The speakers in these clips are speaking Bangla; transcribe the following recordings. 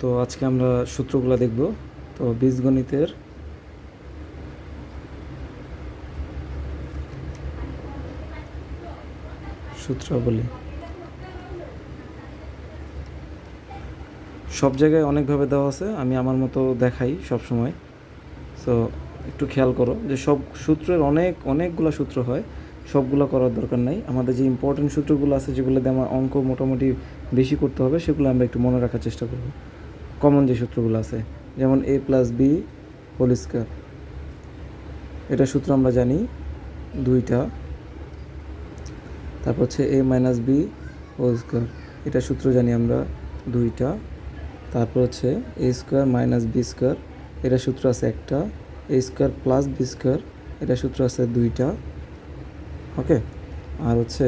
তো আজকে আমরা সূত্রগুলো দেখব। তো বীজগণিতের সূত্রাবলী। সব জায়গায় অনেকভাবে দেওয়া আছে, আমি আমার মতো দেখাই সব সময় সো একটু খেয়াল করো যে সব সূত্রের অনেক, অনেকগুলো সূত্র হয়, সবগুলো করার দরকার নাই। আমাদের যে ইম্পর্টেন্ট সূত্রগুলো আছে, যেগুলো দিয়ে আমার অঙ্ক মোটামুটি বেশি করতে হবে, সেগুলো আমরা একটু মনে রাখার চেষ্টা করব। কমন যে সূত্রগুলো আছে, যেমন a plus b whole square এটা সূত্র আমরা জানি দুইটা। তারপর হচ্ছে a minus b whole square এটা সূত্র জানি আমরা দুইটা। তারপর হচ্ছে a square minus b square এটা সূত্র আছে একটা। A square plus b square এটা সূত্র আছে দুইটা। ওকে? আর হচ্ছে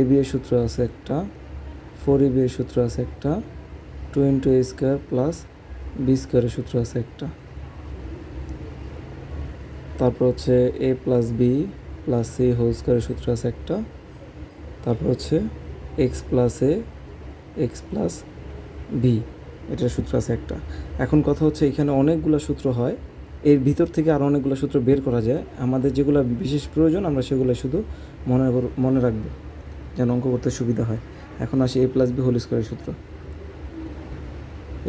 এ বি এর সূত্র আছে একটা ফোর এ বি সূত্র আছে একটা two into a square plus b স্কোয়ারের সূত্র আছে একটা। তারপর হচ্ছে a plus b plus c whole স্কোয়ারের সূত্র আছে একটা। তারপর হচ্ছে x plus a x plus b এটার সূত্র আছে একটা। এখন কথা হচ্ছে এখানে অনেকগুলো সূত্র হয়, এর ভিতর থেকে আরও অনেকগুলো সূত্র বের করা যায়। আমাদের যেগুলো বিশেষ প্রয়োজন, আমরা সেগুলো শুধু মনে মনে রাখব। যেন অঙ্ক করতে সুবিধা হয়। এখন আসি এ প্লাস বি হোল স্কোয়ারের সূত্র।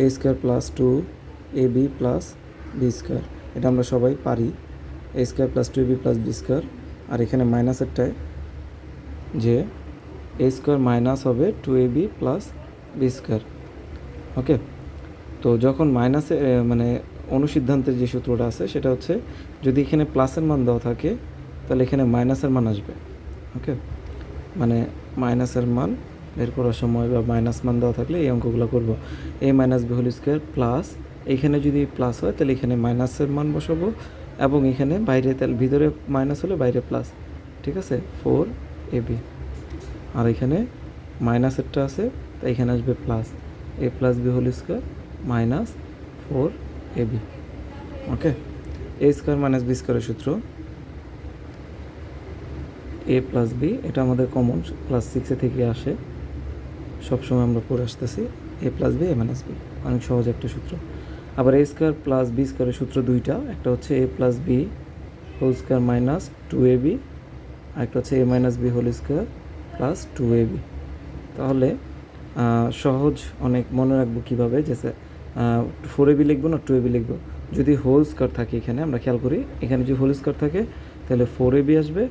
A square plus two a b plus b square এটা আমরা সবাই পারি। A square plus two a b plus b square আর এখানে মাইনাসেরটায় যে এ স্কোয়ার মাইনাস হবে two a b plus b square okay তো যখন মাইনাসে মানে অনুসিদ্ধান্তের যে সূত্রটা আছে, সেটা হচ্ছে যদি এখানে প্লাসের মান দেওয়া থাকে, তাহলে এখানে মাইনাসের মান আসবে। ওকে মানে মাইনাসের মান বের করার সময় বা মাইনাস মান দেওয়া থাকলে এই অঙ্কগুলো করব। A minus b whole square plus এইখানে যদি প্লাস হয়, তাহলে এখানে মাইনাসের মান বসাবো এবং এখানে বাইরে তাহলে ভিতরে মাইনাস হলে বাইরে প্লাস। ঠিক আছে? ফোর এ বি। আর এখানে মাইনাসেরটা আছে তাই এখানে আসবে plus. A plus b whole square minus four a b. Okay? A square minus b স্কোয়ারের সূত্র এ প্লাস বি এটা আমাদের কমন ক্লাস সিক্সে থেকে আসে। সবসময় আমরা পড়ে আসতেছি। A plus b a minus b অনেক সহজ একটা সূত্র। আবার এ স্কোয়ার প্লাস বি স্কোয়ারের সূত্র দুইটা, একটা হচ্ছে a plus b whole square minus two a b আরেকটা হচ্ছে a minus b whole square plus two a b তাহলে সহজ অনেক মনে রাখব কীভাবে যে ফোর এ বি লিখব না টু এ বি লিখব? যদি হোল স্কোয়ার থাকে এখানে, আমরা খেয়াল করি, এখানে যদি হোল স্কোয়ার থাকে, তাহলে ফোর এ বি আসবে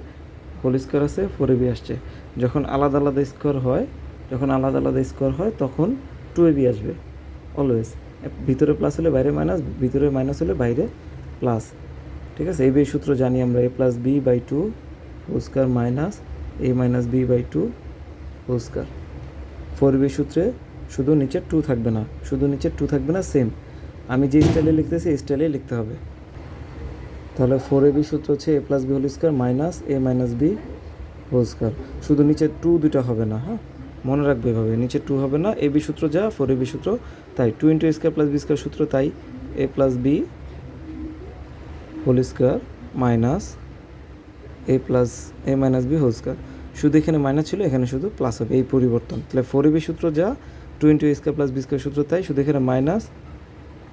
হোল স্কোয়ার আছে ফোর এ বি আসছে। যখন আলাদা আলাদা স্কোয়ার হয়, যখন আলাদা আলাদা স্কোয়ার হয়, তখন টু এ বি আসবে অলওয়েজ ভিতরে প্লাস হলে বাইরে মাইনাস ভিতরে মাইনাস হলে বাইরে প্লাস ঠিক আছে? এই বি সূত্র জানি আমরা a plus b by two whole square minus a minus b by two whole square four b সূত্রে শুধু নিচে টু থাকবে না, শুধু নিচে টু থাকবে না সেম আমি যে স্টাইলে লিখতেছি, এই স্টাইলেই লিখতে হবে। তাহলে ফোর এ বি সূত্র হচ্ছে a plus b whole square minus a minus b whole square শুধু নিচে টু দুটা হবে না হ্যাঁ? মনে রাখবে এভাবে, নিচে টু হবে না এ বি সূত্র যা ফোর এ বি সূত্র তাই। Two into square plus b square সূত্র তাই a plus b whole square minus a plus a minus b whole square শুধু এখানে মাইনাস ছিল, এখানে শুধু প্লাস হবে, এই পরিবর্তন। তাহলে ফোর এ বি সূত্র যা two into square plus b square সূত্র তাই, শুধু এখানে মাইনাস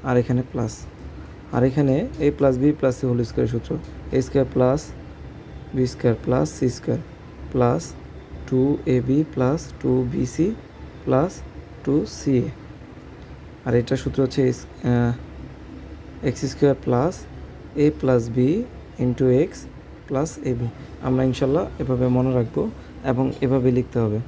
আর এখানে প্লাস আর এখানে a plus b plus c whole square সূত্র। A square plus b square plus c square plus two a b plus two b c plus two c a আর এটা সূত্র হচ্ছে x square plus a plus b into x plus a b আমরা ইনশাল্লাহ এভাবে মনে রাখব এবং এভাবে লিখতে হবে।